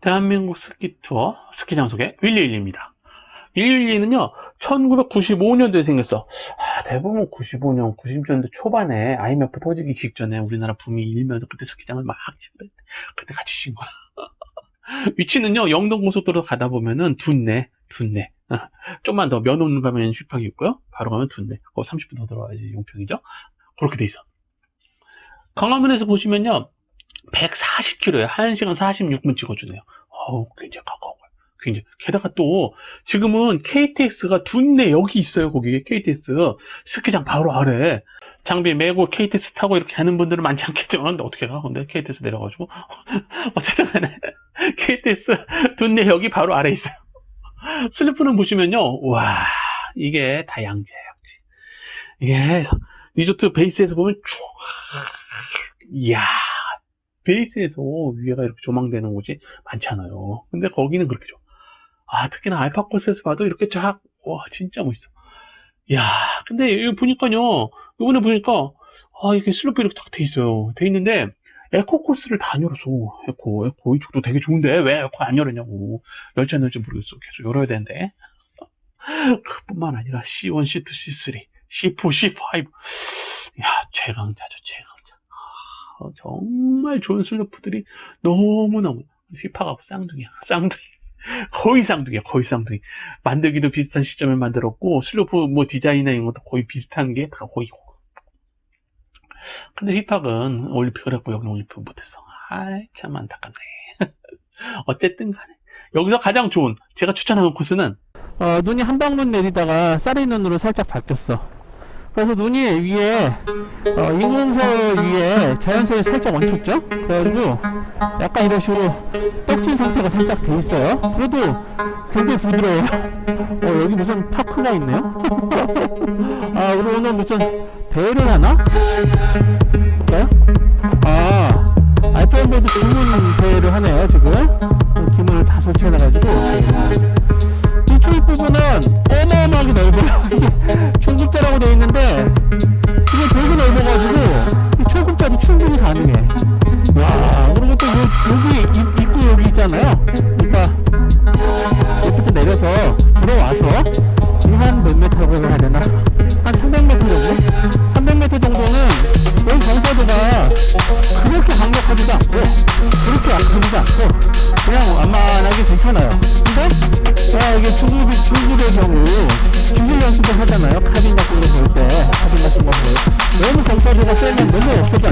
대한민국 스키 투어 스키장 소개 111입니다. 112는요, 1995년도에 생겼어. 아, 대부분 95년, 90년대 초반에 IMF 터지기 직전에 우리나라 붐이 일면서 그때 스키장을 막 짓는데 그때 같이 신 거야. 위치는요, 영동고속도로 가다 보면은 둔내, 둔내. 어, 좀만 더 면원 가면 슈팡이 있고요. 바로 가면 둔내. 거 30분 더 들어가야지 용평이죠. 그렇게 돼 있어. 강화문에서 보시면요, 140km에 1시간 46분 찍어주네요. 어우, 굉장히 가까운 거예요. 굉장히. 게다가 또, 지금은 KTX가 둔내 여기 있어요, 거기. KTX. 스키장 바로 아래. 장비 메고 KTX 타고 이렇게 하는 분들은 많지 않겠지만, 근데 어떻게 가? 근데 KTX 내려가지고. 어쨌든 간에, KTX 둔내 여기 바로 아래 있어요. 슬리프는 보시면요, 와, 이게 다 양지야, 양지. 이게, 리조트 베이스에서 보면 쭉, 이야, 베이스에서 위에가 이렇게 조망되는 곳이 많잖아요. 근데 거기는 그렇게 죠 아, 특히나 알파 코스에서 봐도 이렇게 쫙, 와, 진짜 멋있어. 이야, 근데 여기 보니까요, 이번에 보니까, 아, 이게 슬로프 이렇게 딱 돼 있어요. 돼 있는데, 에코 코스를 다 안 열어서, 에코, 에코, 이쪽도 되게 좋은데, 왜 에코 안 열었냐고. 열지 안 열지 모르겠어. 계속 열어야 되는데. 그뿐만 아니라 C1, C2, C3, C4, C5. 야, 최강자죠, 최 아, 정말 좋은 슬로프들이 너무너무 휘파가 쌍둥이야, 쌍둥이. 거의 쌍둥이야, 거의 쌍둥이. 만들기도 비슷한 시점에 만들었고, 슬로프 뭐 디자인이나 이런 것도 거의 비슷한 게 다 거의. 근데 휘팍은 올림픽을 했고, 여기는 올림픽 못했어. 아이, 참 안타깝네. 어쨌든 간에. 여기서 가장 좋은, 제가 추천하는 코스는, 어, 눈이 한 방울 내리다가 쌀의 눈으로 살짝 바뀌었어. 그래서 눈이 위에, 어, 인공서 위에 자연스레 살짝 얹혔죠? 그래가지고, 약간 이런 식으로 떡진 상태가 살짝 돼 있어요. 그래도 굉장히 부드러워요. 어, 여기 무슨 파크가 있네요? 아, 그리고 오늘 무슨 대회를 하나? 볼까요? 아, 알파인보드 주문 대회를 하네요, 지금. 기문을 다 설치해놔가지고. 약하지도 않고 그냥 완만하게 괜찮아요. 근데 야, 이게 중국 중국의 경우 기술 연습을 하잖아요. 카빈 같은 거 볼 때, 카빈 같은 거 볼 때. 너무 경사도가 세면 너무 없어도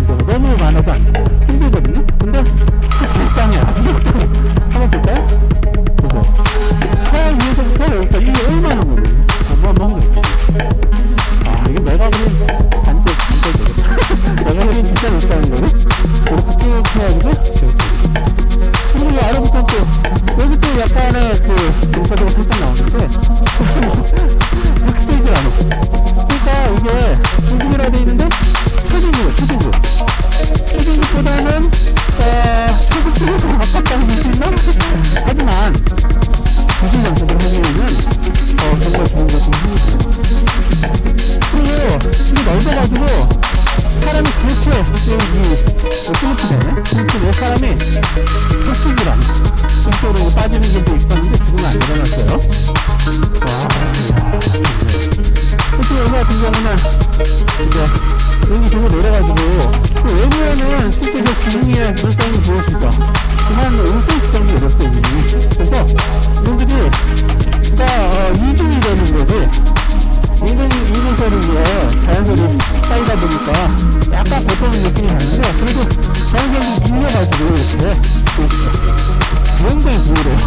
5cm 정도 내렸어요, 이미. 그래서, 이분들이, 다, 어, 이중이 되는 거지. 이분, 이분처럼 이제 자연스레 쌓이다 보니까 약간 고통을 느끼긴 하는데, 그래도 자연스레 밀려가지고 이렇게, 굉장히 부드러워.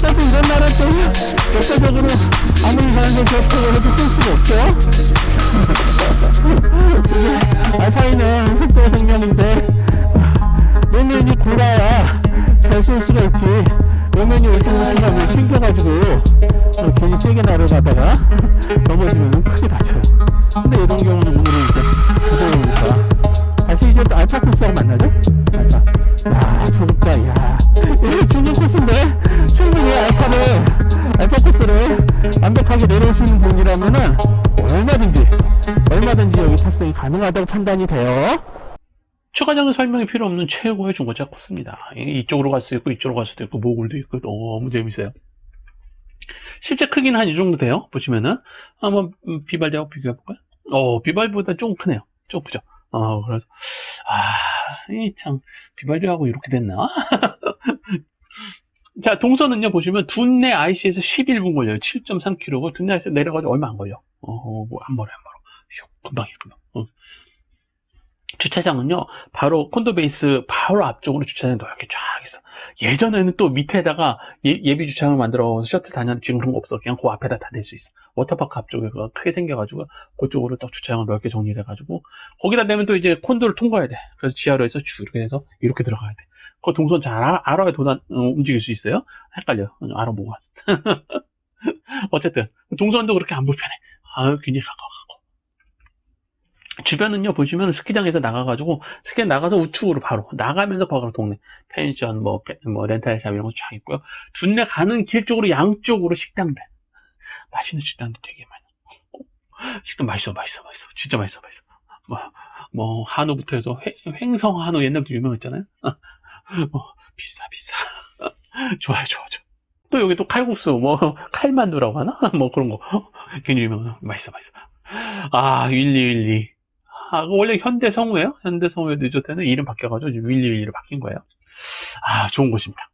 사실 이런 나라 또, 역사적으로 아무리 교통을 해도 쓸 수가 없죠? 세게 날아가다가 넘어지면 크게 다쳐요. 근데 이런 경우는 오늘은 이제 부드러우니까 다시 이제 또 알파 코스하고 만나죠? 알파. 야, 초급자, 야. 이게 중년 코스인데 충분히 알파를, 알파 코스를 완벽하게 내려오시는 분이라면은 얼마든지, 얼마든지 여기 탑승이 가능하다고 판단이 돼요. 추가적인 설명이 필요 없는 최고의 중고차 코스입니다. 이- 이쪽으로 갈 수도 있고, 이쪽으로 갈 수도 있고, 모글도 있고, 너무 재밌어요. 크기는 한 이 정도 돼요. 보시면은. 한번 음, 비발디하고 비교해 볼까요? 어, 비발보다 조금 크네요. 조금 크죠? 어, 그래서, 아, 이 참, 비발디하고 이렇게 됐나? 자, 동선은요, 보시면, 둔내 IC에서 11분 걸려요. 7.3km고, 둔내 IC에서 내려가지고 얼마 안 걸려. 어, 뭐, 안 멀어, 안 멀어. 슉, 금방 있구나. 어. 주차장은요, 바로 콘도 베이스 바로 앞쪽으로 주차장이 넓게 쫙 있어. 예전에는 또 밑에다가 예, 비 주차장을 만들어서 셔틀 다녔는데 지금 그런 거 없어. 그냥 그 앞에다 다 댈 수 있어. 워터파크 앞쪽에 그 크게 생겨가지고 그쪽으로 딱 주차장을 넓게 정리해가지고 거기다 대면 또 이제 콘도를 통과해야 돼. 그래서 지하로 해서 쭉 이렇게 해서 이렇게 들어가야 돼. 그 동선 잘 알아, 알아야 도난, 어, 움직일 수 있어요. 헷갈려. 어, 알아보고 왔어. 어쨌든 동선도 그렇게 안 불편해. 아, 굉장히 가까워. 주변은요 보시면 스키장에서 나가가지고 스키 나가서 우측으로 바로 나가면서 바로 동네 펜션 뭐, 페- 뭐 렌탈샵 이런 거 쫙 있고요. 둔내 가는 길 쪽으로 양쪽으로 식당들. 맛있는 식당도 되게 많아 식당 맛있어 맛있어 맛있어. 진짜 맛있어 맛있어. 뭐, 뭐 한우부터 해서 횡- 횡성 한우 옛날부터 유명했잖아요. 뭐 비싸 비싸. 좋아요 좋아 좋아 또 여기 또 칼국수 뭐 칼만두라고 하나? 뭐 그런 거. 굉장히 유명한 맛있어 맛있어. 아1212 아, 그 거 원래 현대성우예요? 현대성우의 리조트는 이름 바뀌어가지고 윌리윌리로 바뀐 거예요. 아, 좋은 곳입니다.